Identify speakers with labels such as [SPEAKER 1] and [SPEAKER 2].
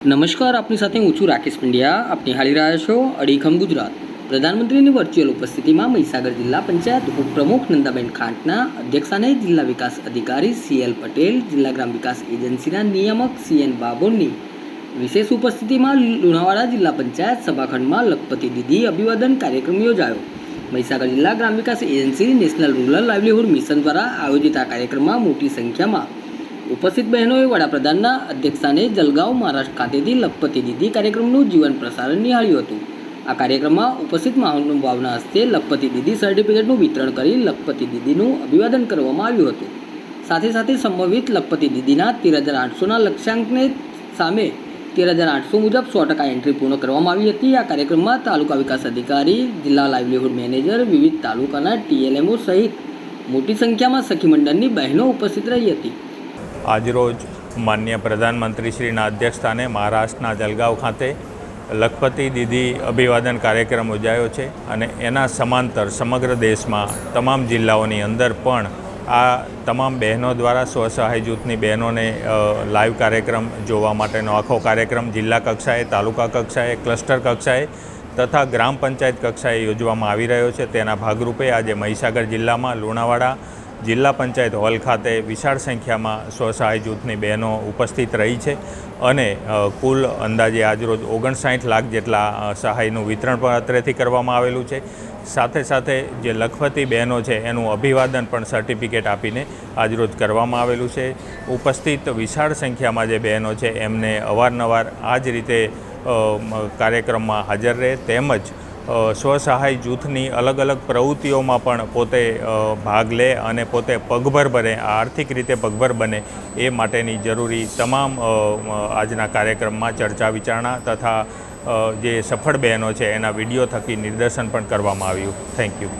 [SPEAKER 1] નમસ્કાર, આપની સાથે હું રાકેશ પંડ્યા. આપ નિહાળી રહ્યા છો અડીખમ ગુજરાત. પ્રધાનમંત્રીની વર્ચ્યુઅલ ઉપસ્થિતિમાં મહીસાગર જિલ્લા પંચાયત ઉપપ્રમુખ નંદાબેન ખાંટના અધ્યક્ષસ્થાને જિલ્લા વિકાસ અધિકારી સીએલ પટેલ, જિલ્લા ગ્રામ વિકાસ એજન્સીના નિયામક સીએન બાબોરની વિશેષ ઉપસ્થિતિમાં લુણાવાડા જિલ્લા પંચાયત સભાખંડમાં લખપતિ દીદી અભિવાદન કાર્યક્રમ યોજાયો. મહીસાગર જિલ્લા ગ્રામ વિકાસ agency national rural livelihood mission દ્વારા આયોજિત આ કાર્યક્રમમાં મોટી સંખ્યામાં ઉપસ્થિત બહેનોએ વડાપ્રધાનના અધ્યક્ષસ્થાને જલગાંવ મહારાષ્ટ્ર ખાતેથી લખપતિ દીદી કાર્યક્રમનું જીવન પ્રસારણ નિહાળ્યું હતું. આ કાર્યક્રમમાં ઉપસ્થિત મહાનુભાવના હસ્તે લખપતિ દીદી સર્ટિફિકેટનું વિતરણ કરી લખપતિ દીદીનું અભિવાદન કરવામાં આવ્યું હતું. સાથે સાથે સંભવિત લખપતિ દીદીના તેર હજાર આઠસોના લક્ષ્યાંકને સામે તેર હજાર આઠસો મુજબ સો ટકા એન્ટ્રી પૂર્ણ કરવામાં આવી હતી. આ કાર્યક્રમમાં તાલુકા વિકાસ અધિકારી, જિલ્લા લાઇવલીહુડ મેનેજર, વિવિધ તાલુકાના ટીએલએમઓ સહિત મોટી સંખ્યામાં સખી મંડળની બહેનો ઉપસ્થિત રહી હતી.
[SPEAKER 2] આજરોજ માન્ય પ્રધાનમંત્રીશ્રીના અધ્યક્ષસ્થાને મહારાષ્ટ્રના જલગાંવ ખાતે લખપતિ દીદી અભિવાદન કાર્યક્રમ યોજાયો છે અને એના સમાંતર સમગ્ર દેશમાં તમામ જિલ્લાઓની અંદર પણ આ તમામ બહેનો દ્વારા સ્વસહાય જૂથની બહેનોને લાઈવ કાર્યક્રમ જોવા માટેનો આખો કાર્યક્રમ જિલ્લા કક્ષાએ, તાલુકા કક્ષાએ, ક્લસ્ટર કક્ષાએ તથા ગ્રામ પંચાયત કક્ષાએ યોજવામાં આવી રહ્યો છે. તેના ભાગરૂપે આજે મહીસાગર જિલ્લામાં લુણાવાડા જિલ્લા પંચાયત હોલ ખાતે વિશાળ સંખ્યામાં સ્વસહાય જૂથની બહેનો ઉપસ્થિત રહી છે અને કુલ અંદાજે આજરોજ ઓગણસાઠ લાખ જેટલા સહાયનું વિતરણ પણ અત્રેથી કરવામાં આવેલું છે. સાથે સાથે જે લખપતિ બહેનો છે એનું અભિવાદન પણ સર્ટિફિકેટ આપીને આજરોજ કરવામાં આવેલું છે. ઉપસ્થિત વિશાળ સંખ્યામાં જે બહેનો છે એમને અવારનવાર આ જ રીતે કાર્યક્રમમાં હાજર રહે. તેમજ સ્વસહાય જૂથની અલગ અલગ પ્રવૃત્તિઓમાં પણ પોતે ભાગ લે અને પોતે પગભર બને, આર્થિક રીતે પગભર બને એ માટેની જરૂરી તમામ આજના કાર્યક્રમમાં ચર્ચા વિચારણા તથા જે સફળ બહેનો છે એના વીડિયો થકી નિદર્શન પણ કરવામાં આવ્યું. Thank you